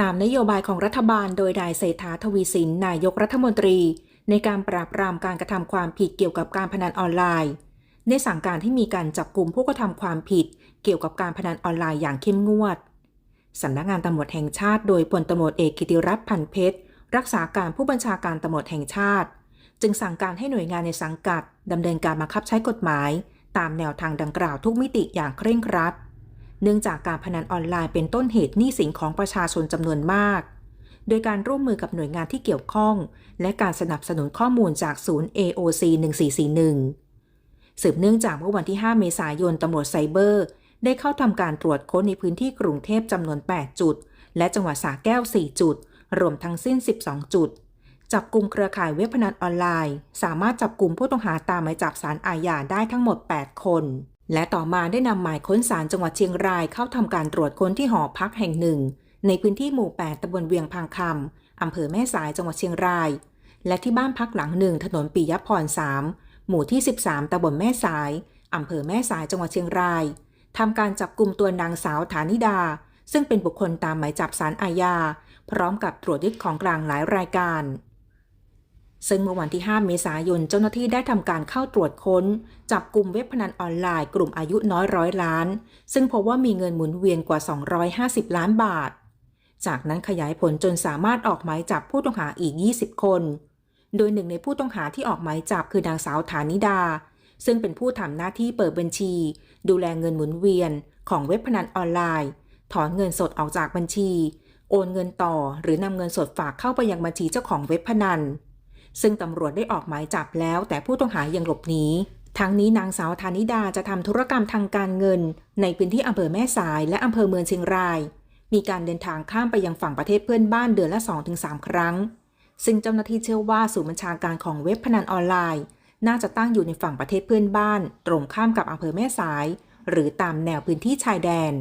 ตามนโยบายของรัฐบาลโดยนายเศรษฐาทวีสินนายกรัฐมนตรี ในการปราบปรามการกระทำความผิดเกี่ยวกับการพนันออนไลน์ ได้สั่งการให้มีการจับกลุ่มผู้กระทำความผิด เกี่ยวกับการพนันออนไลน์อย่างเข้มงวดสำนักงานตำรวจแห่งชาติ โดยพลตำรวจเอกกิติรัตน์พันเพชรรักษาการผู้บัญชาการตำรวจแห่งชาติ จึงสั่งการให้หน่วยงานในสังกัดดำเนินการบังคับใช้กฎหมาย ตามแนวทางดังกล่าวทุกมิติอย่างเคร่งครัด เนื่องจากการพนันออนไลน์เป็นต้นเหตุหนี้สินของประชาชนจำนวนมาก โดยการร่วมมือกับหน่วยงานที่เกี่ยวข้อง และการสนับสนุนข้อมูลจากศูนย์ AOC 1441 สืบเนื่องจากเมื่อวันที่ 5 เมษายนตำรวจไซเบอร์ ได้เข้าทำการตรวจค้นในพื้นที่กรุงเทพจำนวน 8 จุด และจังหวัดสระแก้ว 4 จุด รวมทั้งสิ้น 12 จุดจับกลุ่มเครือข่ายเว็บพนันออนไลน์ สามารถจับกลุ่มผู้ต้องหาตามหมายจับสารอาญาได้ทั้งหมด 8 คน และต่อมาได้นำหมายค้นศาลจังหวัดเชียงรายเข้าทำการตรวจค้นที่หอพักแห่งหนึ่ง ในพื้นที่หมู่ 8ตำบลเวียงพังคำอำเภอแม่สายจังหวัดเชียงราย และที่บ้านพักหลังหนึ่งถนนปิยพร 3 หมู่ที่ 13ตำบลแม่สายอำเภอแม่สายจังหวัดเชียงรายทำการจับกลุ่มตัวนางสาวฐานิดา ซึ่งเป็นบุคคลตามหมายจับสารอาญาพร้อมกับตรวจยึดของกลางหลายรายการ ซึ่งเมื่อวันที่ 5 เมษายน เจ้าหน้าที่ได้ทำการเข้าตรวจค้น จับกลุ่มเว็บพนันออนไลน์กลุ่มอายุน้อยร้อยล้าน ซึ่งพบว่ามีเงินหมุนเวียนกว่า 250 ล้านบาท จากนั้นขยายผลจนสามารถออกหมายจับผู้ต้องหาอีก 20 คน โดยหนึ่งในผู้ต้องหาที่ออกหมายจับคือนางสาวฐานิดา ซึ่งเป็นผู้ทำหน้าที่เปิดบัญชี ดูแลเงินหมุนเวียน ของเว็บพนันออนไลน์ ถอนเงินสดออกจากบัญชี โอนเงินต่อ หรือนำเงินสดฝากเข้าไปยังบัญชีเจ้าของเว็บพนัน ซึ่งตำรวจได้ออกหมายจับแล้ว แต่ผู้ต้องหายังหลบหนีทั้งนี้นางสาวธานิดาจะทำธุรกรรมทางการเงิน ในพื้นที่อำเภอแม่สายและอำเภอเมืองเชียงราย มีการเดินทางข้ามไปยังฝั่งประเทศเพื่อนบ้านเดือนละ 2-3 ครั้ง ซึ่งเจ้าหน้าที่เชื่อว่าศูนย์บัญชาการของเว็บพนันออนไลน์ น่าจะตั้งอยู่ในฝั่งประเทศเพื่อนบ้าน ตรงข้ามกับอำเภอแม่สาย หรือตามแนวพื้นที่ชายแดน